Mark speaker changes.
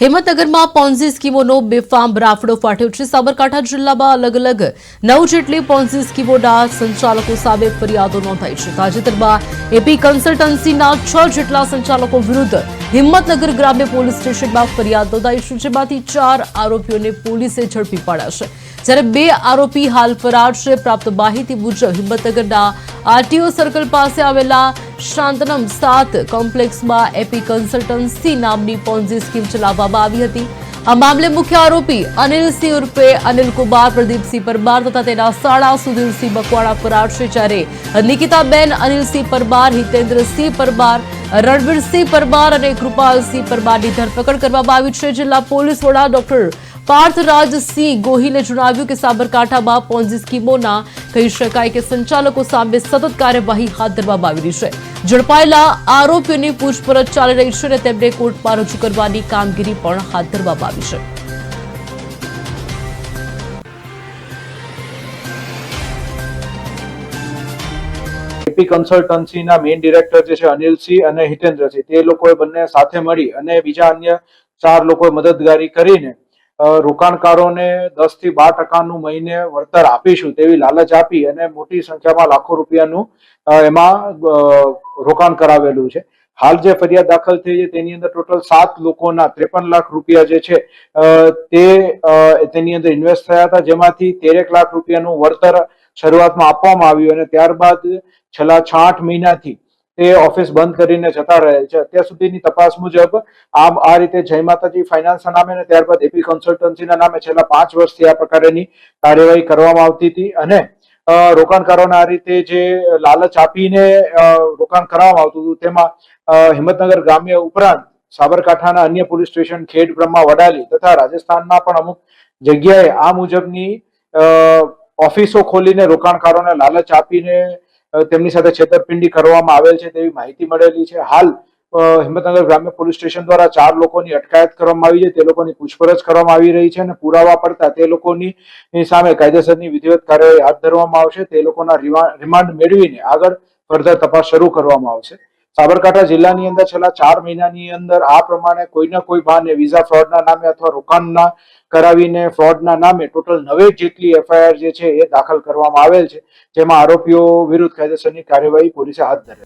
Speaker 1: હિંમતનગરમાં Ponzi સ્કીમોનો બેફામ રાફડો ફાટ્યો છે. સાબરકાંઠા જિલ્લામાં અલગ અલગ નવ જેટલી પોન્ઝી સ્કીમોના સંચાલકો સામે ફરિયાદો નોંધાઈ છે. તાજેતરમાં એપી કન્સલ્ટન્સીના છ જેટલા સંચાલકો વિરુદ્ધ હિંમતનગર ગ્રામ્ય પોલીસ સ્ટેશનમાં ફરિયાદ નોંધાઈ છે. જેમાંથી ચાર આરોપીઓને પોલીસે ઝડપી પાડ્યા છે. જ્યારે બે આરોપી હાલ ફરાર છે, પ્રાપ્ત માહિતી મુજબ હિંમતનગરના આરટીઓ સર્કલ પાસે આવેલા શાંતનમ સાત કોમ્પ્લેક્સમાં એપી કન્સલ્ટન્સી નામની પોન્ઝી સ્કીમ ચલાવવામાં આવી હતી. આ મામલે મુખ્ય આરોપી અનિલસિંહ ઉર્ફે અનિલકુમાર પ્રદીપસિંહ પરમાર તથા તેના સાળા સુધીરસિંહ મકવાણા ફરાર છે જ્યારે નિકિતાબેન અનિલસિંહ પરમાર હિતેન્દ્રસિંહ પરમાર રણવીરસિંહ પરમાર અને કૃપાલસિંહ પરમારની ધરપકડ કરવામાં આવી છે. જિલ્લા પોલીસ વડા ડોક્ટર પાર્થરાજસિંહ ગોહિલે જણાવ્યું કે સાબરકાંઠામાં પોન્ઝી સ્કીમોના કહી શકાય કે સંચાલકો સામે સતત કાર્યવાહી હાથ ધરવામાં આવી રહી છે ઝડપાયેલા આરોપીઓની પૂછપરછ ચાલી રહી છે અને તેમને કોર્ટમાં રજૂ કરવાની કામગીરી પણ હાથ ધરવામાં આવી છે.
Speaker 2: એપી કન્સલ્ટન્સીના મેઇન ડિરેક્ટર જે છે અનિલસિંહ અને હિતેન્દ્રસિંહ, તે લોકોએ બંને સાથે મળી અને બીજા અન્ય ચાર લોકોએ મદદગારી કરીને રોકાણકારોને દસથી બાર ટકાનું મહિને વળતર આપીશું તેવી લાલચ આપી અને મોટી સંખ્યામાં લાખો રૂપિયાનું એમાં રોકાણ કરાવેલું છે. હાલ જે ફરિયાદ દાખલ થઈ છે તેની અંદર ટોટલ સાત લોકોના ત્રેપન લાખ રૂપિયા જે છે તે તેની અંદર ઇન્વેસ્ટ થયા હતા. જેમાંથી તેરેક લાખ રૂપિયાનું વળતર શરૂઆતમાં આપવામાં આવ્યું અને ત્યારબાદ છેલ્લા છ આઠ મહિનાથી તે ઓફિસ બંધ કરીને જતા રહેલ છે. અત્યાર સુધીની તપાસ મુજબ આમ આ રીતે જય માતાજી ફાઇનાન્સના નામે અને ત્યારબાદ એપી કન્સલ્ટન્સીના નામે છેલ્લા પાંચ વર્ષથી આ પ્રકારની કાર્યવાહી કરવામાં આવતી હતી અને રોકાણકારોને આ રીતે જે લાલચ આપીને રોકાણ કરવામાં આવતું હતું તેમાં હિંમતનગર ગ્રામ્ય ઉપરાંત સાબરકાંઠાના અન્ય પોલીસ સ્ટેશન, ખેડ, બ્રહ્મા, વડાલી તથા રાજસ્થાનના પણ અમુક જગ્યાએ આ મુજબની ઓફિસો ખોલીને રોકાણકારોને લાલચ આપીને તેમની સાથે છેતરપિંડી કરવામાં આવેલ છે તેવી માહિતી મળેલી છે. હાલ હિંમતનગર ગ્રામ્ય પોલીસ સ્ટેશન દ્વારા ચાર લોકોની અટકાયત કરવામાં આવી છે. તે લોકોની પૂછપરછ કરવામાં આવી રહી છે અને પુરાવા પડતા તે લોકોની સામે કાયદેસરની વિધિવત કાર્યવાહી હાથ ધરવામાં આવશે. તે લોકોના રિમા- રિમાન્ડ મેળવીને આગળ ફર્ધર તપાસ શરૂ કરવામાં આવશે. સાબરકાંઠા જિલ્લાની અંદર છેલ્લા ચાર મહિનાની અંદર આ પ્રમાણે કોઈના કોઈ બહાને વિઝા ફ્રોડના નામે અથવા રોકાણના કરાવીને ફ્રોડના નામે ટોટલ નવે જેટલી એફઆઈઆર જે છે એ દાખલ કરવામાં આવેલ છે. જેમાં આરોપીઓ વિરુદ્ધ કાયદેસરની કાર્યવાહી પોલીસે હાથ ધરેલ